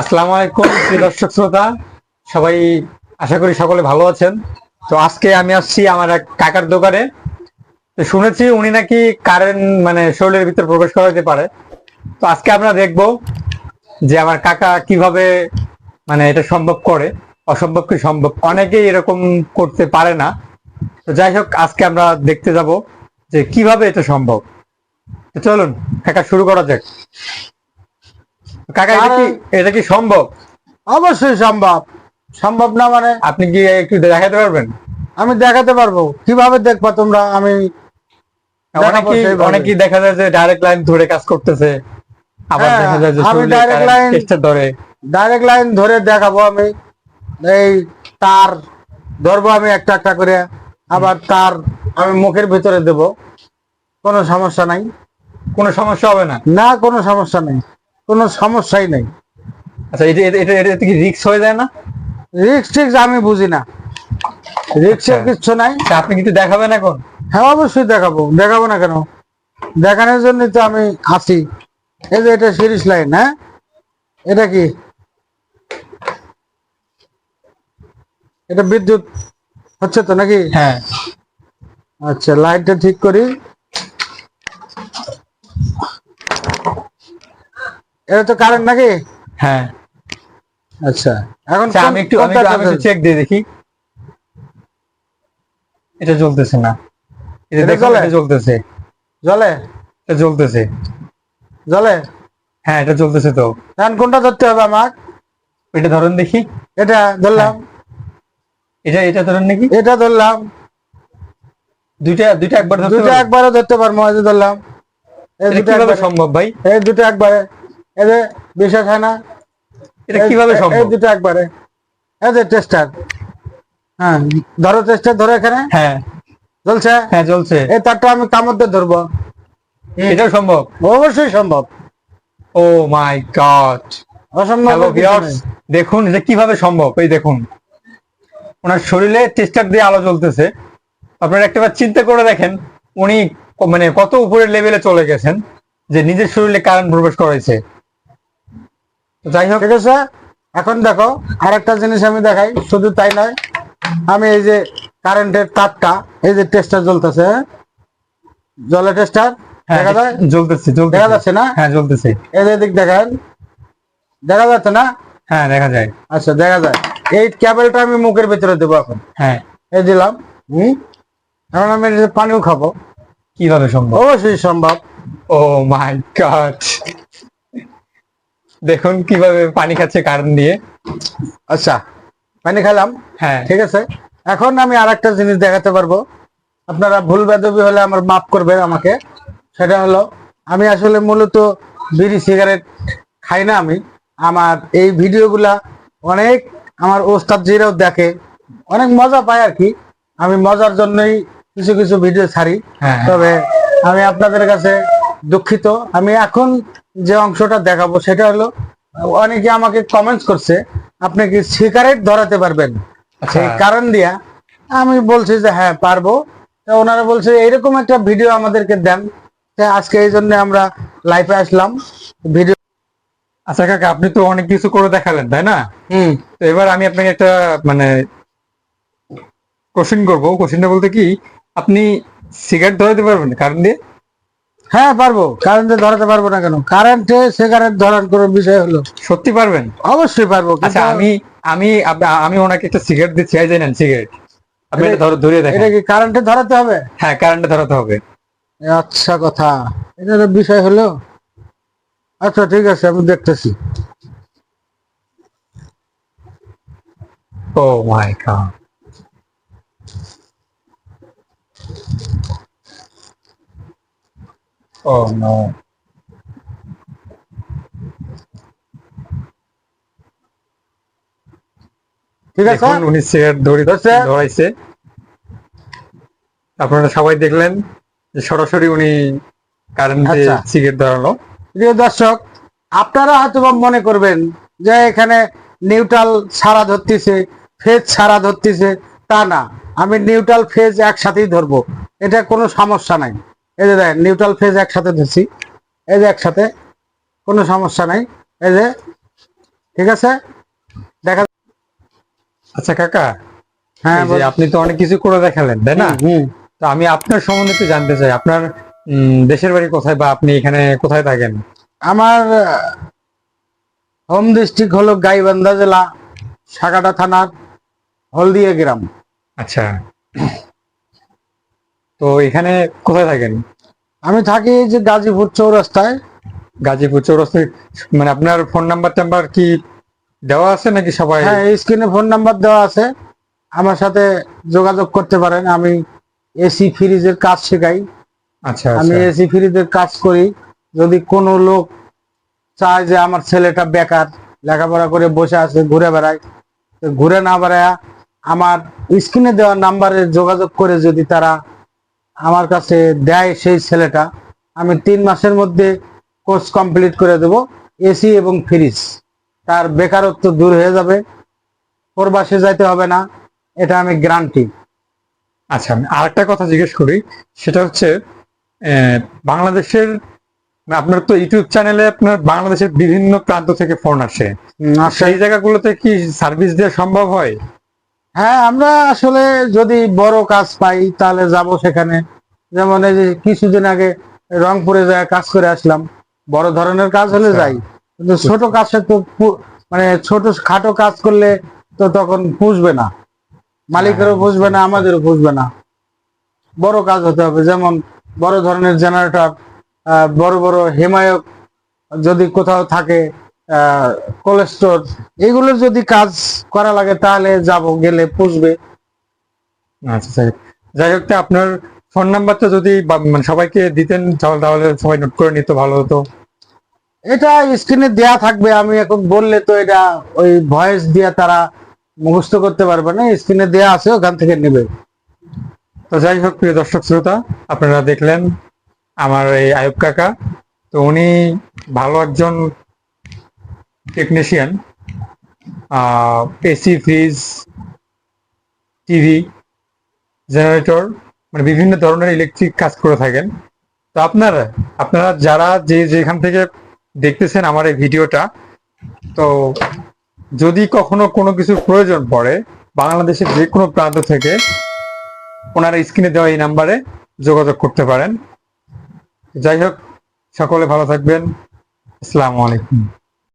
আসসালামু আলাইকুম দর্শক শ্রোতা। সবাই আশা করি সকলে ভালো আছেন। তো আজকে আমি আসছি আমার এক কাকার দোকানে। তো শুনেছি উনি নাকি কারেন্ট মানে শরীরের ভিতর প্রবেশ করাতে পারে। তো আজকে আমরা দেখব যে আমার কাকা কীভাবে মানে এটা সম্ভব করে। অসম্ভব কি সম্ভব? অনেকেই এরকম করতে পারে না। তো যাই হোক, আজকে আমরা দেখতে যাব যে কীভাবে এটা সম্ভব। চলুন, কাকা শুরু করা যাক। কাকা এটা কি এটা কি সম্ভব? অবশ্যই সম্ভব। সম্ভব না মানে আপনি কি একটু দেখাতে পারবেন? আমি দেখাতে পারব। কীভাবে দেখবা তোমরা? আমি অনেকেই দেখা যায় যে ডাইরেক্ট লাইন ধরে কাজ করতেছে। আবার হ্যাঁ, দেখা যায় যে আমি line- টেস্টার ধরে। ডাইরেক্ট লাইন ধরে দেখাবো আমি। এই তার ধরবো আমি একটা একটা করে। আবার তার আমি মুখের ভিতরে দেব। কোনো সমস্যা নাই। কোনো সমস্যা হবে না? না কোনো সমস্যা নেই। কোনো সমস্যাই নেই। আচ্ছা এটা এটা এটা কি রিক্স হয়ে যায় না? রিক্স টিক্স আমি বুঝি না। রিক্সের আচ্ছা। কিচ্ছু নাই। আচ্ছা, আপনি কিন্তু দেখাবেন এখন? হ্যাঁ অবশ্যই দেখাবো। দেখাবো না কেন? দেখানোর জন্যই তো আমি আছি এই যে এটা সিরিজ লাইন হ্যাঁ? এটা কি? এটা বিদ্যুৎ হচ্ছে তো নাকি? হ্যাঁ। আচ্ছা লাইটটা ঠিক করি। এটা তো কারেন্ট নাকি? হ্যাঁ। আচ্ছা এখন আচ্ছা, আমি একটু আমি একটু-? চেক দিয়ে দেখি। এটা জ্বলতেছে না। এটা দেখো এটা জ্বলতেছে। জ্বলে? এটা জ্বলতেছে। জ্বলে? হ্যাঁ এটা জ্বলতেছে তো। এখন কোনটা ধরতে হবে আমার এটা ধরেন দেখি। এটা ধরলাম। এটা এটা ধরেন নাকি এটা ধরলাম। দুইটা দুইটা একবার ধরতে দুটো পারবেন? ধরতে পারব ধরলাম। এই দুটো সম্ভব ভাই? এই দুটো একবারে। এই বিশ্বাস হয় না? এটা কীভাবে সম্ভব? দুটো একবারে। এই যে টেস্টার হ্যাঁ ধরো টেস্টার ধরো এখানে। হ্যাঁ। চলছে হ্যাঁ চলছে এই তারটা আমি কামড় ধরবো। এটাও সম্ভব? অবশ্যই সম্ভব। Oh my God. অসম্ভব। দেখুন এটা কীভাবে সম্ভব? এই দেখুন। ওনার শরীরে টেস্টার দিয়ে আলো জ্বলতেছে। আপনারা একটাবার চিন্তা করে দেখেন উনি মানে কত উপরের লেভেলে চলে গেছেন যে নিজের শরীরে কারেন্ট প্রবেশ করেছে যাই হোক ঠিক আছে? এখন দেখো আরেকটা জিনিস আমি দেখাই শুধু তাই নয় আমি এই যে কারেন্টের তারটা এই যে টেস্টার জ্বলতেছে জলে টেস্টার হ্যাঁ দেখা যায়? জ্বলতেছে দেখা যাচ্ছে না? হ্যাঁ জ্বলতেছে। এই যে দিক দেখেন দেখা যাচ্ছে না? হ্যাঁ দেখা যায়। আচ্ছা দেখা যায়। এই ক্যাবেলটা আমি মুখের ভিতরে দেবো এখন। হ্যাঁ। এই দিলাম হুম? এখন আমি পানিও খাব। কীভাবে সম্ভব? অবশ্যই সম্ভব। ও মাই গড দেখুন কীভাবে পানি খাচ্ছে কারেন্ট দিয়ে। আচ্ছা পানি খেলাম। হ্যাঁ। ঠিক আছে। এখন আমি আর একটা জিনিস দেখাতে পারব। আপনারা ভুল বেদবি হলে আমার মাফ করবেন আমাকে। সেটা হলো আমি আসলে মূলত বিড়ি সিগারেট খাই না আমি। আমার এই ভিডিওগুলা অনেক আমার ওস্তাদজিরাও দেখে। অনেক মজা পায় আর কি। আমি মজার জন্যই কিছু কিছু ভিডিও ছাড়ি। হ্যাঁ। তবে আমি আপনাদের কাছে দুঃখিত। আমি এখন যে অংশটা দেখাবো সেটা হলো অনেকে আমাকে কমেন্টস করছে আপনি কি সিগারেট ধরাতে পারবেন? আচ্ছা। সেই কারণ দিয়া আমি বলছি যে হ্যাঁ পারব। তা ওনারা বলছে এইরকম একটা ভিডিও আমাদেরকে দেন। আজকে এই জন্য আমরা লাইফে আসলাম। ভিডিও আচ্ছা কাকা আপনি তো অনেক কিছু করে দেখালেন তাই না? হুম। তো এবার আমি আপনাকে একটা মানে কোশ্চেন করব। কোশ্চেনটা বলতে কি আপনি সিগারেট ধরাতে পারবেন? কারণ দিয়ে হ্যাঁ পারব। কারেন্টে ধরাতে পারব না কেন? কারেন্টে সে কারেন্ট ধরার কোনো বিষয় হলো? সত্যি পারবেন? অবশ্যই পারব কিন্তু আচ্ছা আমি আমি আমি ওনাকে একটা সিগারেট দিচ্ছি। এই জানেন সিগারেট আপনি এটা ধরে ধরিয়ে দেখেন। এটা কি কারেন্টে ধরাতে হবে? হ্যাঁ কারেন্টে ধরাতে হবে। আচ্ছা কথা। এটা বিষয় হলো? আচ্ছা ঠিক আছে আমি দেখতেছি। Oh my god O no ঠিক আছে? উনি সিগারেট ধরে ধরছে? ধরাইছে। আপনারা সবাই দেখলেন যে সরাসরি উনি কারেন্ট আচ্ছা। সিগারেট ধরালো। প্রিয় দর্শক আপনারা হয়তো বা মনে করবেন যে এখানে নিউট্রাল সারা ধরতেছে ফেজ সারা ধরতেছে। তা না আমি নিউট্রাল ফেজ একসাথেই ধরবো। এটা কোনো সমস্যা নাই। এই যে দেখেন নিউট্রাল ফেজ একসাথে ধরছি এই যে একসাথে কোনো সমস্যা নাই। এই যে ঠিক আছে? দেখা আচ্ছা কাকা হ্যাঁ আপনি তো অনেক কিছু করে দেখালেন তাই না? তো আমি আপনার সম্বন্ধে একটু জানতে চাই আপনার উম, দেশের বাড়ি কোথায় বা আপনি এখানে কোথায় থাকেন? আমার হোম ডিস্ট্রিক্ট হলো গাইবান্ধা জেলা সাগাটা থানার হলদিয়া গ্রাম। আচ্ছা। তো এখানে কোথায় থাকেন? আমি থাকি যে গাজীপুর চৌরাস্তায়। গাজীপুর চৌরাস্তায় মানে আপনার ফোন নাম্বার টাম্বার কি দেওয়া আছে নাকি সবাই? হ্যাঁ স্ক্রিনে ফোন নাম্বার দেওয়া আছে। আমার সাথে যোগাযোগ করতে পারেন। আমি এসি ফ্রিজের কাজ শেখাই। আচ্ছা আমি আচ্ছা এসি ফ্রিজের কাজ করি। যদি কোনো লোক চায় যে আমার ছেলেটা বেকার লেখাপড়া করে বসে আছে ঘুরে বেড়ায় তো ঘুরে না বেড়ায় আমার স্ক্রিনে দেওয়া নাম্বারে যোগাযোগ করে যদি তারা আমার কাছে দেয় সেই ছেলেটা আমি তিন মাসের মধ্যে কোর্স কমপ্লিট করে দেব এসি এবং ফ্রিজ তার বেকারত্ব দূর হয়ে যাবে প্রবাসে যাইতে হবে না এটা আমি গ্যারান্টি আচ্ছা আমি আরেকটা কথা জিজ্ঞেস করি সেটা হচ্ছে বাংলাদেশের আপনার তো ইউটিউব চ্যানেলে আপনার বাংলাদেশের বিভিন্ন প্রান্ত থেকে ফোন আসে। সেই জায়গাগুলোতে কি সার্ভিস দেওয়া সম্ভব হয়? হ্যাঁ আমরা আসলে যদি বড় কাজ পাই তাহলে যাব সেখানে। যেমন এই যে কিছুদিন আগে রংপুরে যায় কাজ করে আসলাম। বড় ধরনের কাজ হলে আচ্ছা। যাই। কিন্তু ছোট কাজে তো মানে ছোট খাটো কাজ করলে তো তখন পুষবে না। মালিকেরও হ্যাঁ, পুষবে না আমাদেরও বুঝবে না। বড় কাজ হতে হবে। যেমন বড় ধরনের জেনারেটর বড় বড় হিমায়ক যদি কোথাও থাকে কোলেস্টোর এগুলোর যদি কাজ করা লাগে তাহলে যাব, গেলে পুষবে। আচ্ছা যাই হোক। আপনার ফোন নাম্বারটা যদি মানে সবাইকে দিতেন, তাহলে সবাই নোট করে নিত, ভালো হতো। এটা স্ক্রিনে দেয়া থাকবে, আমি এখন বললে তো এটা ওই ভয়েস দিয়ে তারা মুখস্থ করতে পারবে না স্ক্রিনে দেয়া আছে, ওখান থেকে নেবে। তো যাই হোক, প্রিয় দর্শক শ্রোতা, আপনারা দেখলেন আমার এই আয়ুব কাকা। তো উনি ভালো একজন technician AC fridge TV generator মানে বিভিন্ন ধরনের ইলেকট্রিক কাজ করে থাকেন। তো আপনারা আপনারা যারা যে যেখান থেকে দেখতেছেন আমার এই ভিডিওটা, তো যদি কখনো কোনো কিছুর প্রয়োজন পড়ে, বাংলাদেশের যে কোনো প্রান্ত থেকে ওনারা স্ক্রিনে দেওয়া এই নাম্বারে যোগাযোগ করতে পারেন। যাই হোক, সকলে ভালো থাকবেন। আসসালামু আলাইকুম।